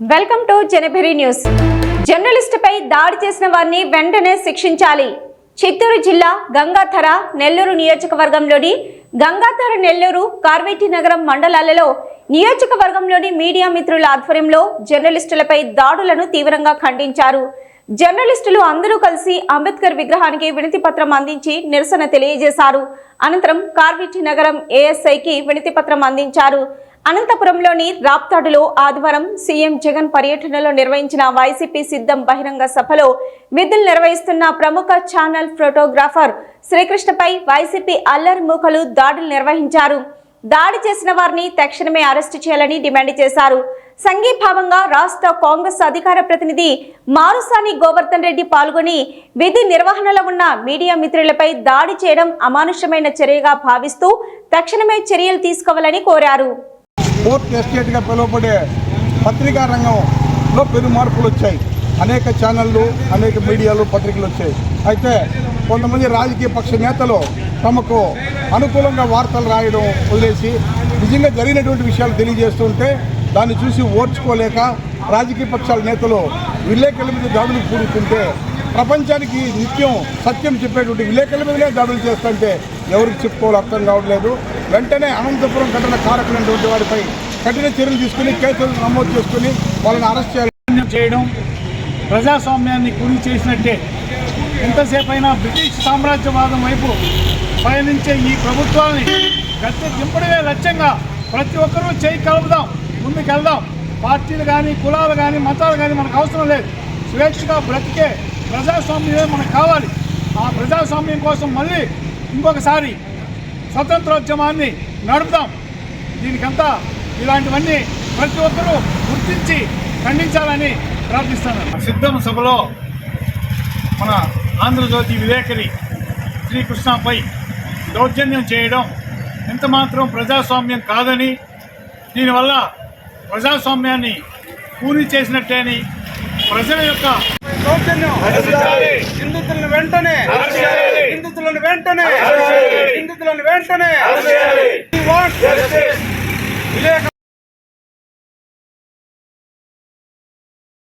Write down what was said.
Welcome to Janabhari news. జర్నలిస్టుపై దాడి చేసిన వారిని వెంటనే శిక్షించాలి. చిత్తూరు జిల్లా గంగాధర నెల్లూరు నియోజకవర్గంలోని గంగాధర నెల్లూరు కార్వేటి నగరం మండలాలలో నియోజకవర్గంలోని మీడియా మిత్రుల ఆధ్వర్యంలో జర్నలిస్టులపై దాడులను తీవ్రంగా ఖండించారు. జర్నలిస్టులు అందరూ కలిసి అంబేద్కర్ విగ్రహానికి వినతి పత్రం అందించి నిరసన తెలియజేశారు. అనంతరం కార్వేటి నగరం ఏఎస్ఐకి వినతి పత్రం అందించారు. అనంతపురంలోని రాప్తాడులో ఆదివారం సీఎం జగన్ పర్యటనలో నిర్వహించిన వైసీపీ సిద్ధం బహిరంగ సభలో విధులు నిర్వహిస్తున్న ప్రముఖ ఛానల్ ఫోటోగ్రాఫర్ శ్రీకృష్ణపై వైసీపీ అల్లరి మూకలు దాడులు నిర్వహించారు. దాడి చేసిన వారిని తక్షణమే అరెస్టు చేయాలని డిమాండ్ చేశారు. సంఘీభావంగా రాష్ట్ర కాంగ్రెస్ అధికార ప్రతినిధి మారుసాని గోవర్ధన్ రెడ్డి పాల్గొని విధి నిర్వహణలో ఉన్న మీడియా మిత్రులపై దాడి చేయడం అమానుషమైన చర్యగా భావిస్తూ తక్షణమే చర్యలు తీసుకోవాలని కోరారు. ఫోర్త్ ఎస్టేట్గా పిలువబడే పత్రికా రంగంలో పెను మార్పులు వచ్చాయి. అనేక ఛానళ్ళు అనేక మీడియాలు పత్రికలు వచ్చాయి. అయితే కొంతమంది రాజకీయ పక్ష నేతలు తమకు అనుకూలంగా వార్తలు రాయడం వదిలేసి నిజంగా జరిగినటువంటి విషయాలు తెలియజేస్తుంటే దాన్ని చూసి ఓర్చుకోలేక రాజకీయ పక్షాల నేతలు విలేకరుల మీద దాడులు కూడుతుంటే ప్రపంచానికి నిత్యం సత్యం చెప్పేటువంటి విలేకరుల మీదనే దాడులు చేస్తుంటే ఎవరికి చెప్పుకోవాలో అర్థం కావట్లేదు. వెంటనే అనంతపురం ఘటన కారకులైనటువంటి వారిపై కఠిన చర్యలు తీసుకుని కేసులు నమోదు చేసుకుని వాళ్ళని అరెస్ట్ చేయాలి. చేయడం ప్రజాస్వామ్యాన్ని కూలి చేసినట్టే. ఎంతసేపు అయినా బ్రిటిష్ సామ్రాజ్యవాదం వైపు పయనించే ఈ ప్రభుత్వాన్ని గట్టి దింపడమే లక్ష్యంగా ప్రతి ఒక్కరూ చేయి కలుపుదాం ముందుకెళ్దాం. పార్టీలు కానీ కులాలు కానీ మతాలు కానీ మనకు అవసరం లేదు. స్వేచ్ఛగా బ్రతికే ప్రజాస్వామ్యమే మనకు కావాలి. ఆ ప్రజాస్వామ్యం కోసం మళ్ళీ ఇంకొకసారి స్వతంత్రోద్యమాన్ని నడుపుదాం. దీనికంతా ఇలాంటివన్నీ ప్రతి ఒక్కరూ గుర్తించి ఖండించాలని ప్రార్థిస్తున్నాను. సిద్ధం సభలో మన ఆంధ్రజ్యోతి విలేకరి శ్రీకృష్ణపై దౌర్జన్యం చేయడం ఎంత మాత్రం ప్రజాస్వామ్యం కాదని దీనివల్ల ప్రజాస్వామ్యాన్ని కూలి చేసినట్టేని ప్రజల యొక్క నిందితులను వెంటనే నిందితులను వెంటనే నిందితులను వెంటనే